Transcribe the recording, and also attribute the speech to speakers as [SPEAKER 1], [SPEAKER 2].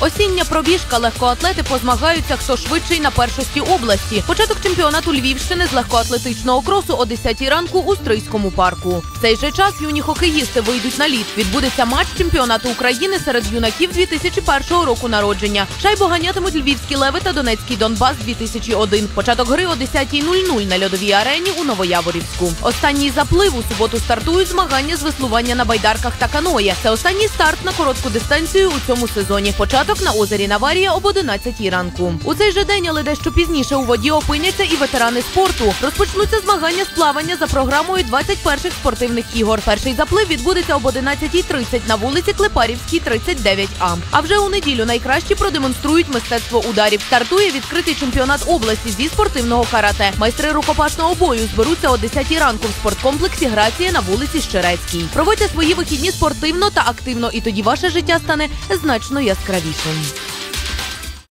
[SPEAKER 1] Осіння пробіжка легкоатлети позмагаються, хто швидший на першості області. Початок чемпіонату Львівщини з легкоатлетичного кросу о 10-й ранку у Стрийському парку. В цей же час юні хокеїсти вийдуть на лід. Відбудеться матч чемпіонату України серед юнаків 2001 року народження. Шайбу ганятимуть львівські леви та Донецький Донбас 2001. Початок гри о 10.00 на льодовій арені у Новояворівську. Останній заплив у суботу стартують змагання з веслування на байдарках та каноє. Це останній старт на коротку дистанцію у цьому сезоні. Початок на озері Наварія об 11 ранку. У цей же день, але дещо пізніше у воді опиняться і ветерани спорту. Розпочнуться змагання з плавання за програмою 21-х спортивних ігор. Перший заплив відбудеться об 11.30 на вулиці Клепарівській, 39А. А вже у неділю найкращі продемонструють мистецтво ударів. Стартує відкритий чемпіонат області зі спортивного карате. Майстри рукопашного бою зберуться о 10 ранку в спорткомплексі Грація на вулиці Щерецькій. Проводьте свої вихідні спортивно та активно, і тоді ваше життя стане значно from